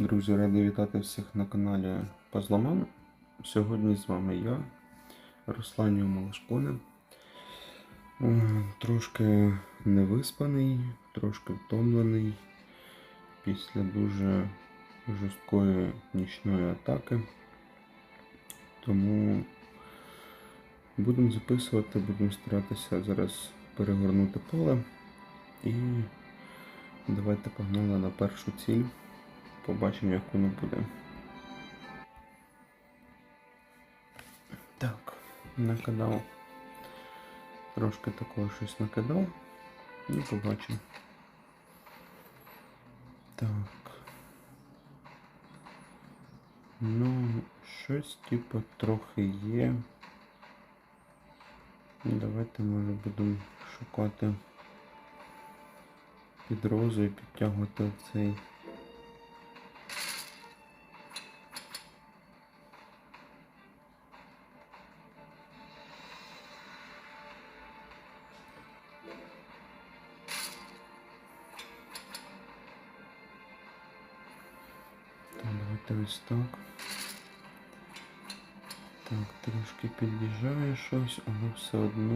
Друзі, радий вітати всіх на каналі Пазломан. Сьогодні з вами я, Русланів Малашконе. Трошки невиспаний, трошки втомлений після дуже жорсткої нічної атаки. Тому будемо записувати, будемо старатися зараз перегорнути поле. І давайте погнали на першу ціль. Побачимо, як воно буде. Так, накидав. Трошки такого щось накидав. І побачимо. Так. Ну, щось типу трохи є. Давайте може будемо шукати під розу і підтягувати цей.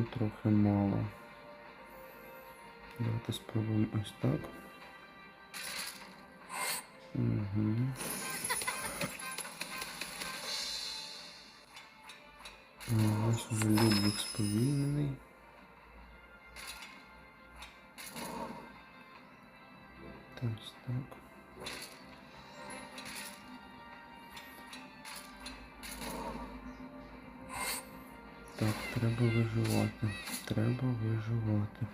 Одно трохи мало. Давайте спробуємо ось так. Угу. Ось вже Людвиг сповільнений. Ось так. Так, треба виживати. Треба виживати.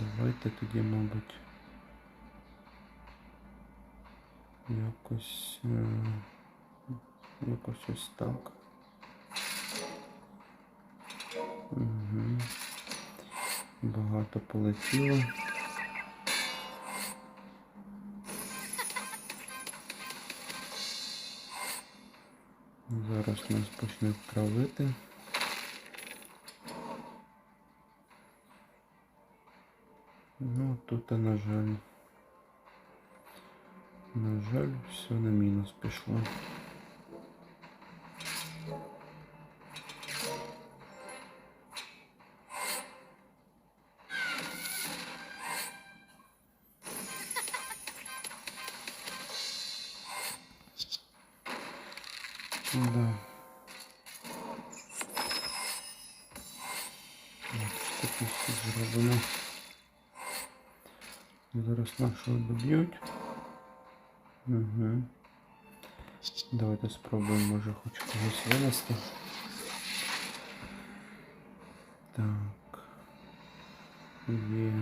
Давайте тоді, мабуть, якось е, якось ось так. Угу. Багато полетіло. Зараз нас почнуть травити. Ну, тут, на жаль, на жаль, все на мінус пішло. Угу. Давайте спробуємо, може хоч когось винести. Так. Є.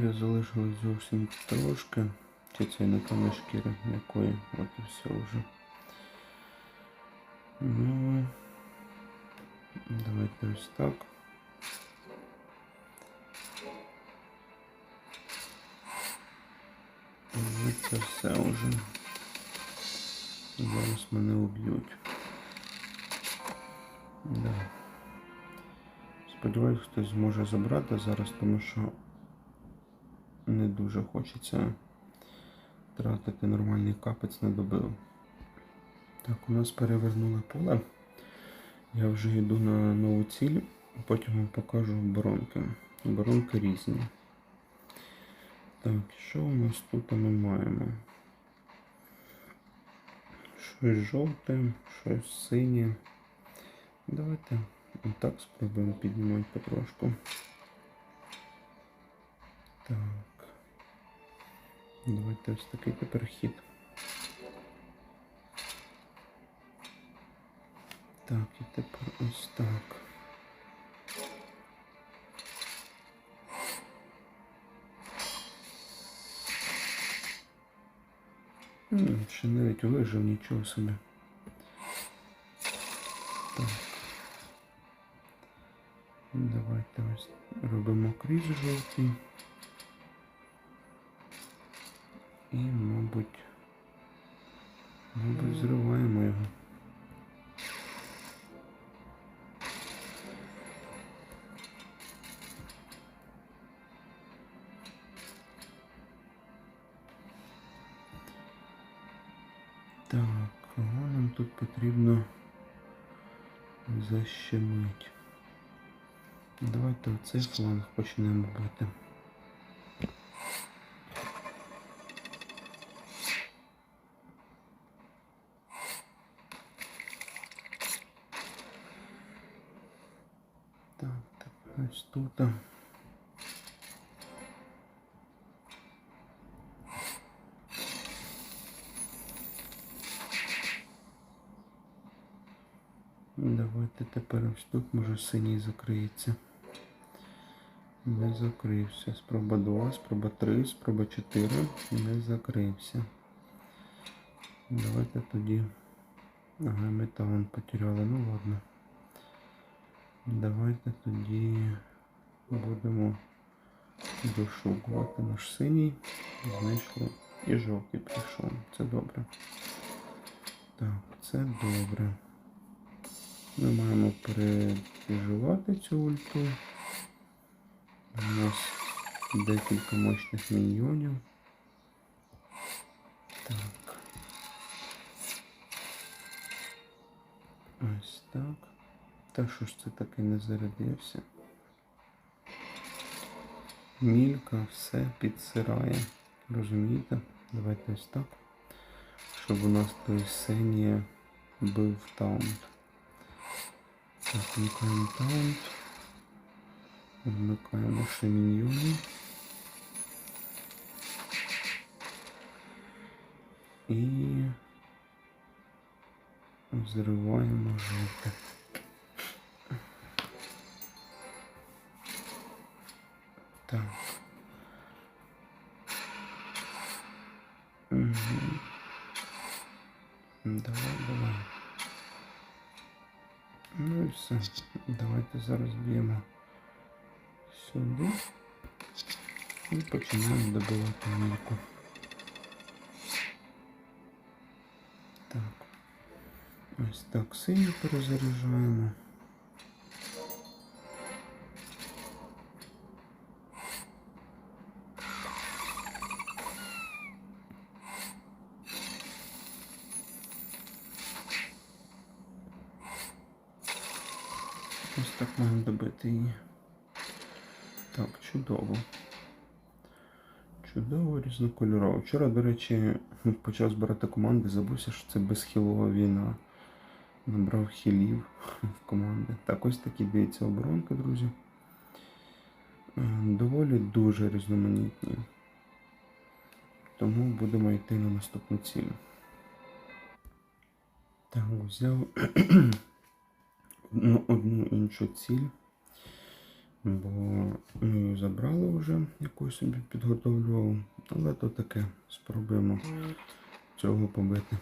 Камнешкіри залишилось зовсім трошки. Це не камнешкіри, якої? От і все вже. Ну, давайте ось так. І це все вже. Зараз мене уб'ють. Да. Сподіваюсь, хтось зможе забрати зараз, тому що не дуже хочеться тратити нормальний капець на добив. Так, у нас перевернули поле. Я вже йду на нову ціль, потім вам покажу оборонки. Оборонки різні. Так, що у нас тут ми маємо? Щось жовте, щось синє. Давайте отак спробуємо піднімати потрошку. Так. Давайте ось такий тепер хід. Так, і тепер ось так. Ну, ще навіть вижив нічого собі. Так. Давайте ось робимо крізь жовтий. І, мабуть, мабуть, зриваємо його. Так, кого нам тут потрібно защемити? Давайте оцей фланг почнемо бити. Так, так, ось тут. Давайте тепер ось тут може синій закриється. Не закрився. Спроба 2, спроба 3, спроба 4. Не закрився. Давайте тоді. Ага, металон потеряли. Ну ладно. Давайте тоді будемо дошукувати наш синій. Знайшли. І жовтий прийшов. Це добре. Так, це добре. Ми маємо переживати цю ульту. У нас декілька мощних міньйонів. Так. Ось так. Та що ж це таки не зарядився? Мілька все підсирає. Розумієте? Давайте ось так. Щоб у нас той Сенія був таунт. Так, вмикаємо таунт. Вмикаємо ще міньйони. І взриваємо жовте. Так. Угу. Давай, давай. Ну і все. Давайте зараз б'ємо сюди і починаємо добивати мільку. Так. Ось так синю перезаряджаємо. Різнокольорово. Вчора, до речі, почав збирати команди, забувся, що це безхілова війна. Набрав хілів в команди. Так, ось такі дивіться оборонки, друзі. Е, Доволі дуже різноманітні. Тому будемо йти на наступну ціль. Так, взяв одну іншу ціль. Бо її забрали вже, яку собі підготовлював. Але то таке. Спробуємо цього побити.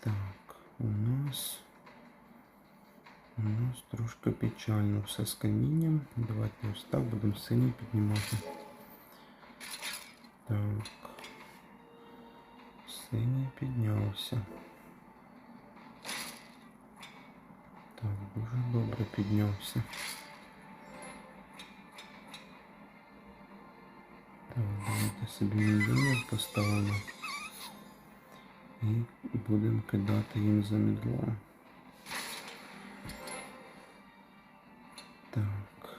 Так, у нас у нас трошки печально все з камінням. Давайте ось так будемо синій піднімати. Так. Синій піднявся. Так, дуже добре піднявся. Так, давайте собі мільйонер поставимо. І будемо кидати їм за мідло. Так.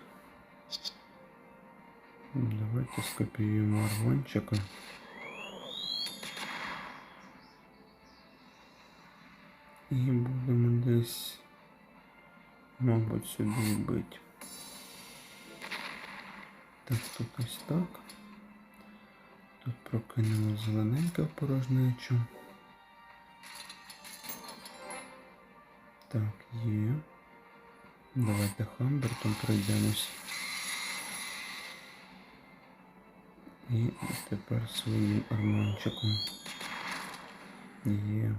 Давайте скопіюємо аргончика. Мабуть, сюди бити. Так, тут ось так. Тут прокинемо зелененьке в порожнечу. Так, є. Давайте Хамбертом пройдемось. І тепер своїм арманчиком. Є.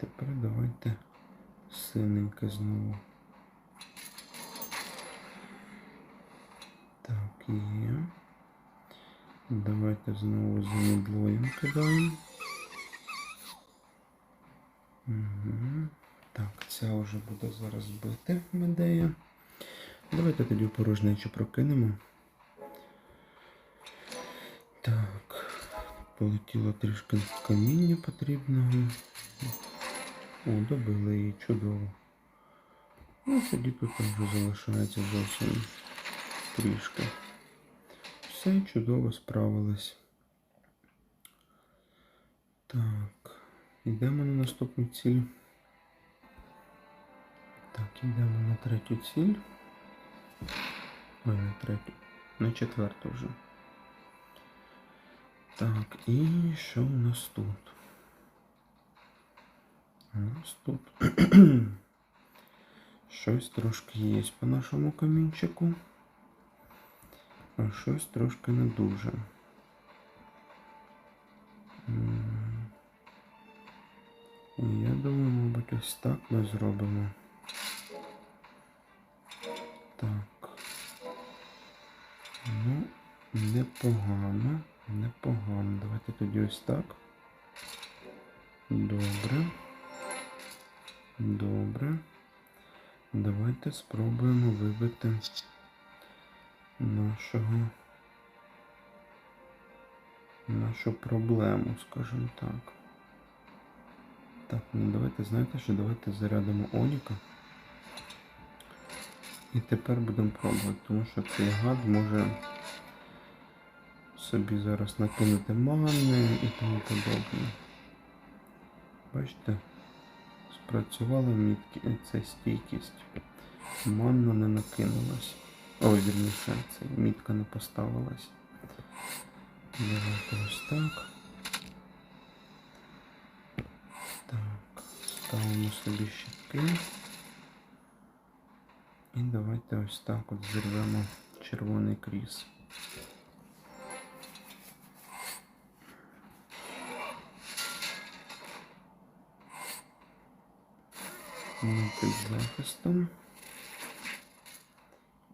Тепер давайте синеньке знову. Так, є. Давайте знову за мідлоєм кидаємо. Угу. Так, ця вже буде зараз бити медея. Давайте тоді в порожнечу прокинемо. Так, полетіло трішки каміння потрібного. О, добили її чудово. Ну, тоді тут вже залишається зовсім трішки. Все чудово справилось. Так, йдемо на наступну ціль. Так, йдемо на третю ціль. Ой, на третю. На четверту вже. Так, і що у нас тут? Нас тут щось трошки є по нашому камінчику, а щось трошки не дуже. Я думаю, мабуть, ось так ми зробимо. Так. Ну, непогано, непогано. Давайте тоді ось так. Добре. Добре. Давайте спробуємо вибити нашого нашу проблему, скажімо так. Так, ну давайте, знаєте що, давайте зарядимо Оніка. І тепер будемо пробувати, тому що цей гад може собі зараз накинути мани і тому подобне. Бачите, спрацювала мітки, це стійкість. Манна не накинулась. Ой, вірніше, це мітка не поставилась. Давайте ось так. Так, ставимо собі щитки. І давайте ось так от зірвемо червоний кріс. Ми під захистом.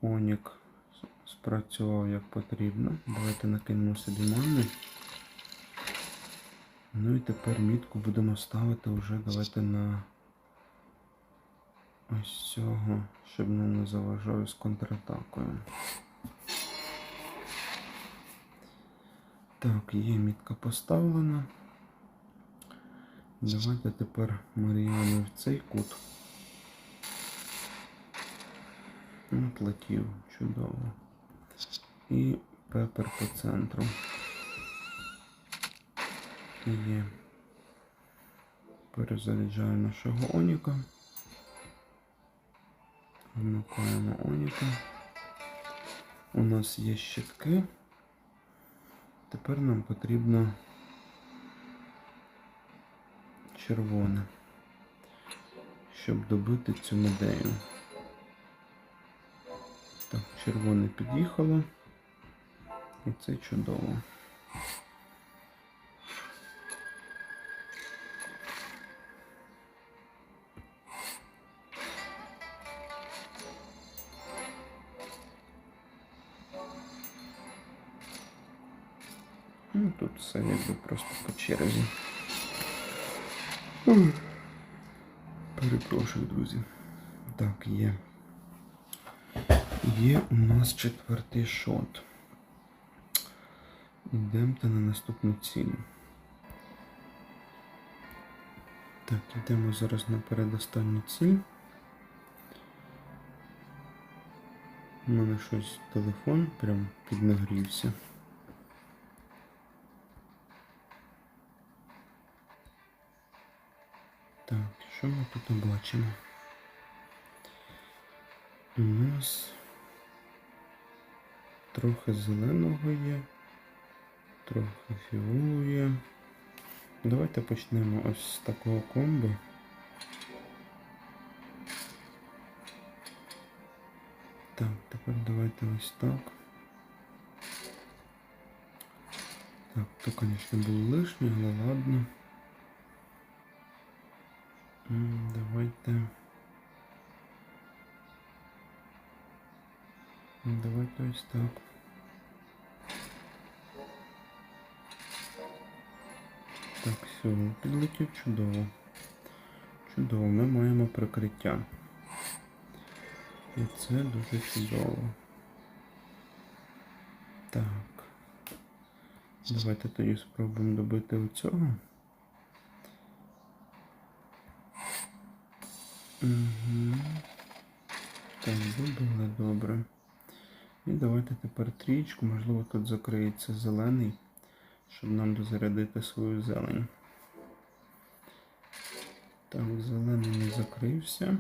Онік спрацював як потрібно. Давайте накинемо собі мани. Ну і тепер мітку будемо ставити вже давайте на ось цього, щоб нам не заважав з контратакою. Так, є мітка поставлена. Давайте тепер Маріану в цей кут. От летів, чудово. І пепер по центру. Є. Перезаряджаю нашого Оніка. Вмикаємо Оніка. У нас є щитки. Тепер нам потрібно червоне, щоб добити цю медею. Так, червоне під'їхало. І це чудово. Четвертий шот. Йдемте на наступну ціль. Так, йдемо зараз на передостанню ціль. У мене щось телефон прям піднагрівся. Так, що ми тут бачимо? У нас трохи зеленого є, трохи фіолу є. Давайте почнемо ось з такого комбо. Так, тепер давайте ось так. Так, то, конечно, було лишнє, але ладно. Давайте. Давайте ось так. Так, все, підлетів чудово. Чудово, ми маємо прикриття. І це дуже чудово. Так. Давайте тоді спробуємо добити оцього. Угу. Так, добили, добре. І давайте тепер трічку, можливо, тут закриється зелений, щоб нам дозарядити свою зелень. Так, зелений не закрився.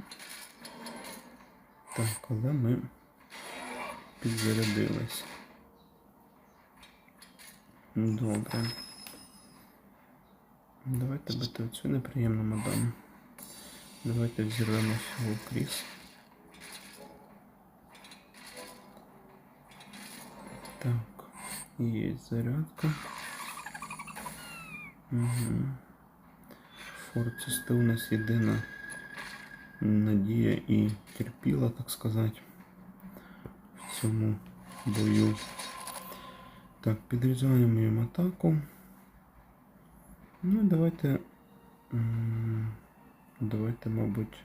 Так, але ми підзарядились. Добре. Давайте бити оцю неприємну мадам. Давайте взірвемо всього кріс. Так, є зарядка. Угу. Форцисти у нас єдина надія і терпіла, так сказати, в цьому бою. Так, підрізаємо їм атаку. Ну, давайте. Давайте, мабуть,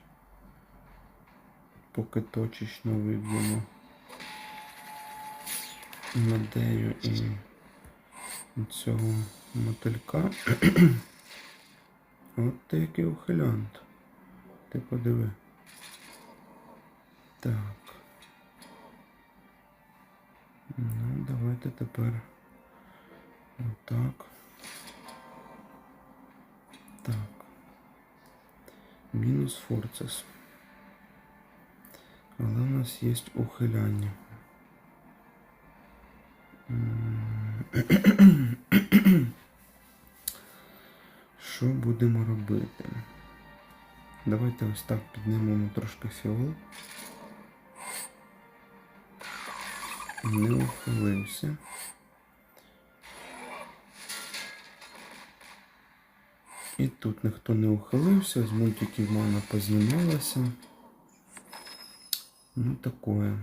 поки точечно виб'ємо Медею і цього мотилька. От ти який ухилянт. Ти подиви. Так. Ну, давайте тепер отак. Так. Мінус форцес. Але у нас є ухиляння. Що будемо робити? Давайте ось так піднімемо трошки фіол. Не ухилився. І тут ніхто не ухилився, з мультиків мана познімалася. Ну такое.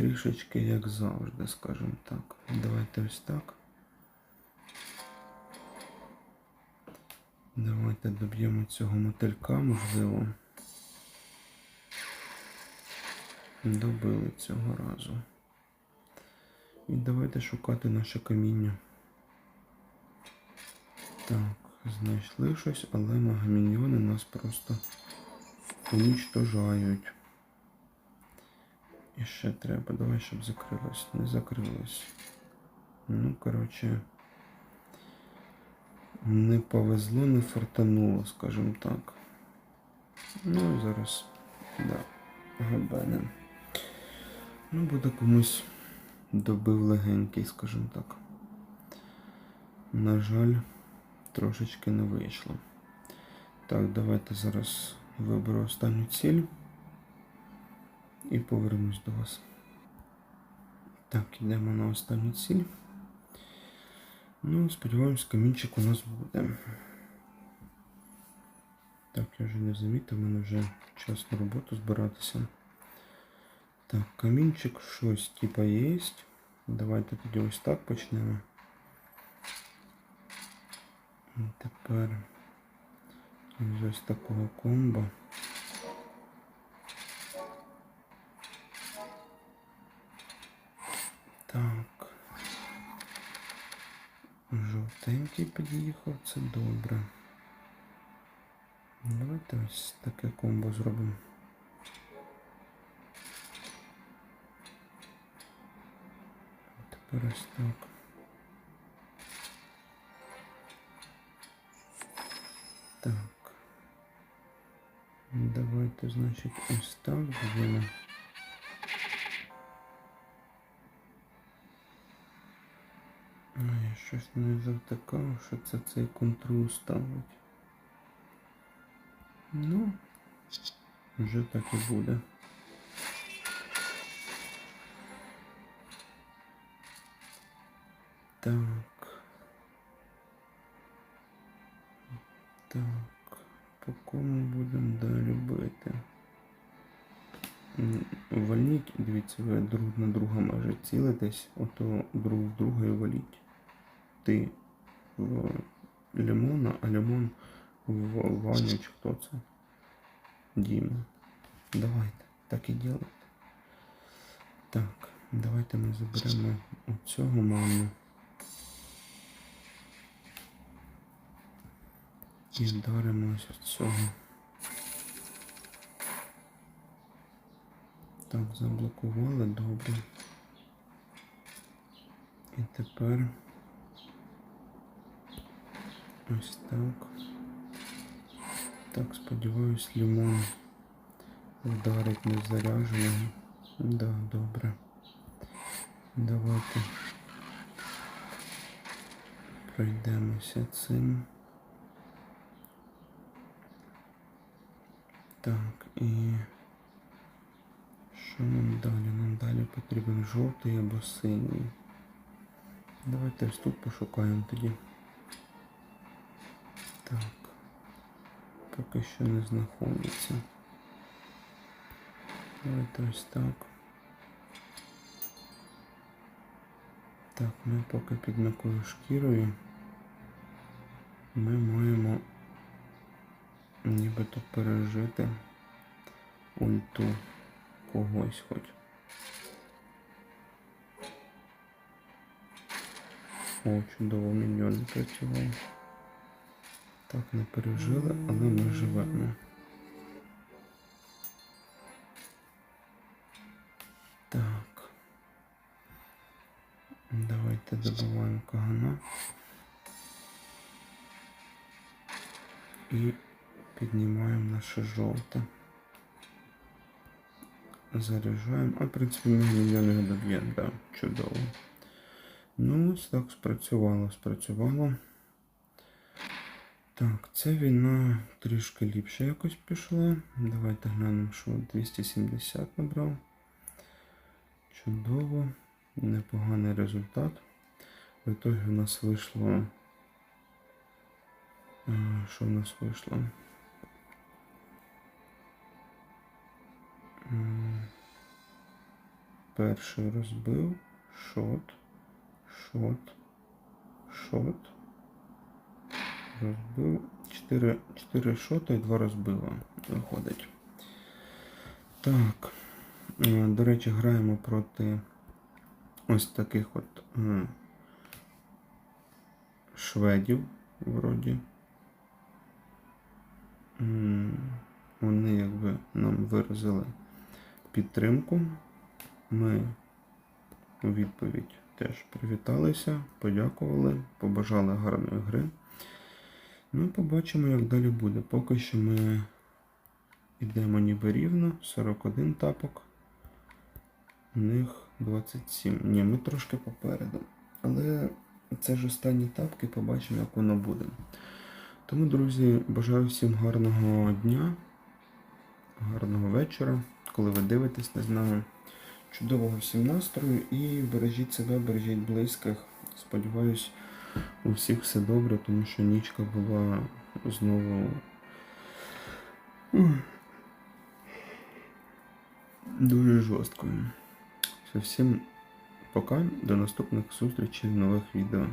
Трішечки як завжди, скажімо так. Давайте ось так. Давайте доб'ємо цього мотилька, можливо. Добили цього разу. І давайте шукати наше каміння. Так, знайшли щось, але магаміньйони нас просто унічтожають. І ще треба. Давай, щоб закрилось. Не закрилось. Ну, коротше. Не повезло, не фартануло, скажімо так. Ну, зараз, да, габенем. Ну, буде комусь добив легенький, скажімо так. На жаль, трошечки не вийшло. Так, давайте зараз виберу останню ціль і повернусь до вас. Так, йдемо на останню ціль. Ну, сподіваємось, камінчик у нас буде. Так, я вже не замітив, в мене вже час на роботу збиратися. Так, камінчик щось типа є. Давайте тоді ось так почнемо. Тепер ось такого комбо. Жовтенький під'їхав, це добре. Давайте ось таке комбо зробимо. Тепер ось так. Так. Давайте, значить, ось так зробимо. Щось не завтикав, що це цей контрол ставить. Ну, вже так і буде. Так. Так. По кому будемо далі бити? Валіть, дивіться, ви друг на друга може цілитесь, ото друг в друга і валіть. Ти в Лимона, а Лимон в Ваню чи хто це? Діма. Давайте, так і ділайте. Так, давайте ми заберемо оцього маму. І вдаримо ось від цього. Так, заблокували, добре. І тепер ось так. Так, сподіваюсь, лимон вдарить незаряженого. Да, добре. Давайте пройдемося цим. Так, і що нам далі? Нам далі потрібен жовтий або синій. Давайте ось тут пошукаємо тоді. Так. Поки що не знаходиться. Давайте ось так. Так, ми поки під м'якою шкірою. Ми маємо нібито пережити ульту когось хоч. О, чудово, міньйон не працював. Так, не пережили, але ми живемо. Так. Давайте добиваємо кагана. І піднімаємо наше жовте. Заряджаємо. А в принципі ми мільйони доб'ємо, да, чудово. Ну, ось так спрацювало, спрацювало. Так, ця війна трішки ліпше якось пішла. Давайте глянемо, що 270 набрав. Чудово, непоганий результат. В итоге у нас вийшло. е, Що в нас вийшло? Перший розбив, шот, шот, шот. Розбив. 4, 4 шота і 2 розбива. Виходить. Так. Е, До речі, граємо проти ось таких от шведів, вроді. Вони якби нам виразили підтримку. Ми у відповідь теж привіталися, подякували, побажали гарної гри. Ну, побачимо, як далі буде. Поки що ми йдемо ніби рівно, 41 тапок. У них 27. Ні, ми трошки попереду. Але це ж останні тапки, побачимо, як воно буде. Тому, друзі, бажаю всім гарного дня, гарного вечора, коли ви дивитесь, не знаю. Чудового всім настрою і бережіть себе, бережіть близьких. Сподіваюсь, у всіх все добре, тому що нічка була знову дуже жорсткою. Все, всім пока, до наступних зустрічей в нових відео.